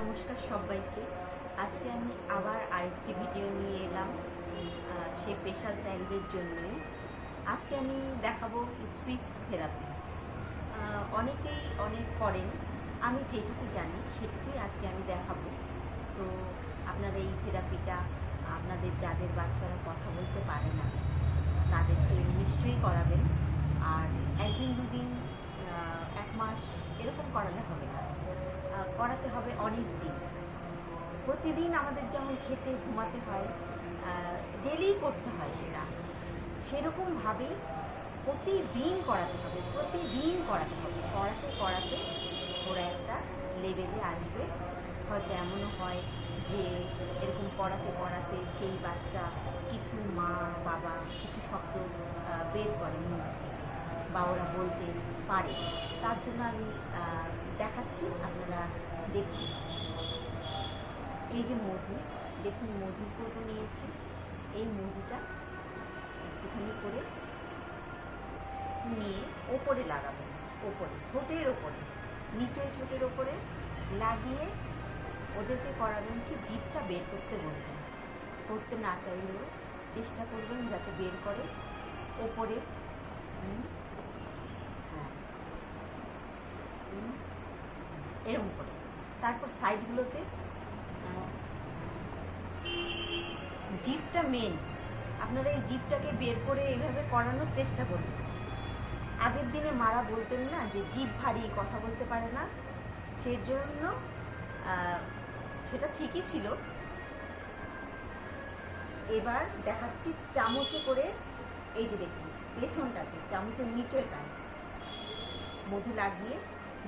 নমস্কার সবাইকে। আজকে আমি আবার আরেকটি ভিডিও নিয়ে এলাম সেই প্রেশার চাইল্ডদের জন্যই আজকে আমি দেখাবো স্পিচ থেরাপি অনেকেই অনেক করেন, আমি যেটুকু জানি সেটুকুই আজকে আমি দেখাবো। তো আপনারা এই থেরাপিটা আপনাদের যাদের বাচ্চারা কথা বলতে পারে না, তাদেরকে নিশ্চয়ই করাবেন। আর একদিন দুদিন এক মাস এরকম করালে হবে। করাতে হবে অনেক দিন প্রতিদিন আমাদের যেমন খেতে ঘুমাতে হয় ডেলি করতে হয় সেটা। সেরকমভাবেই প্রতিদিন করাতে হবে, প্রতিদিন করাতে হবে। করাতে করাতে ওরা একটা লেভেলে আসবে। হয়তো এমনও হয় যে এরকম পড়াতে পড়াতে সেই বাচ্চা কিছু মা, বাবা কিছু শব্দ বের করে মুখ বা ওরা বলতে পারে। তার জন্য আমি দেখাচ্ছি, আপনারা দেখুন এই যে মধু, দেখুন মধু কৌটো নিয়েছি। এই মধুটা একটুখানি করে নিয়ে ওপরে লাগাবেন ওপরে, ঠোঁটের ওপরে, নিচের ঠোঁটের ওপরে লাগিয়ে ওদেরকে করাবেন কি জিভটা বের করতে বলবেন। করতে না চাইলেও চেষ্টা করবেন যাতে বের করে ওপরে। হ্যাঁ এরকম করে। তারপর সাইডগুলোতে জিপটা মেন আপনারা এই জিপটাকে বের করে এইভাবে করানোর চেষ্টা করবেন আগের দিনে মারা বলতেন না যে জিভ ভারী, কথা বলতে পারে না। সেই জন্য সেটা ঠিকই ছিল। এবার দেখাচ্ছি চামচে করে, এই যে দেখুন পেছনটাতে চামচের নিচয়টায় মধু লাগিয়ে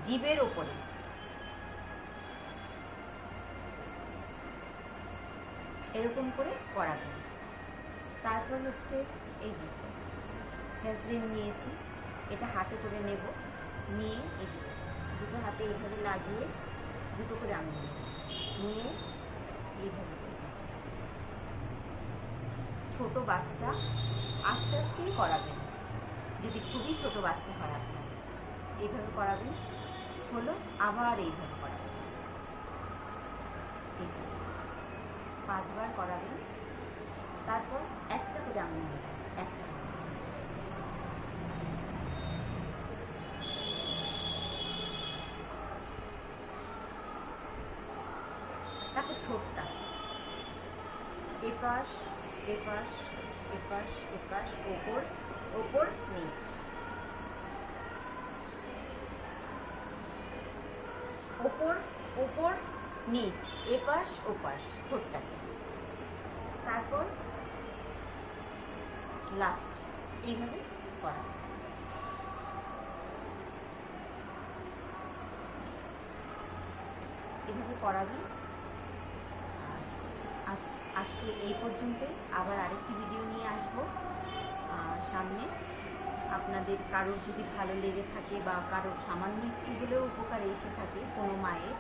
জিভের ওপরে। এরকম করে করাবেন। তারপর হচ্ছে এই যে ভ্যাসলিন নিয়েছি। এটা হাতে করে নেব। নিয়ে এই যে, দুটো হাতে এইভাবে লাগিয়ে দুটো করে নেব। নিয়ে এইভাবে। ছোট বাচ্চা আস্তে আস্তেই করাবেন। যদি খুবই ছোট বাচ্চা হয় আপনার, এইভাবে করাবেন। হলো আবার এইভাবে করাবেন। এইভাবে। পাঁচবার করাবেন তারপর একটা করে নেবেন একটা। তারপর ঠোঁটটা। এপাশ এপাশ এপাশ এপাশ, ওপর ওপর, নিচ। ওপর ওপর নিচ, এপাশ, ওপাশ, ঠোঁটটাকে। তারপর লাস্ট এইভাবে করা। এভাবে করাবেন। আজ, আজকে এই পর্যন্তই। আবার আরেকটি ভিডিও নিয়ে আসব। সামনে আপনাদের কারোর যদি ভালো লেগে থাকে বা কারোর সামান্য একটু হলেও উপকারে এসে থাকে কোনো মায়ের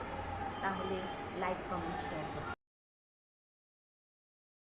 তাহলে লাইক কমেন্ট শেয়ার করতে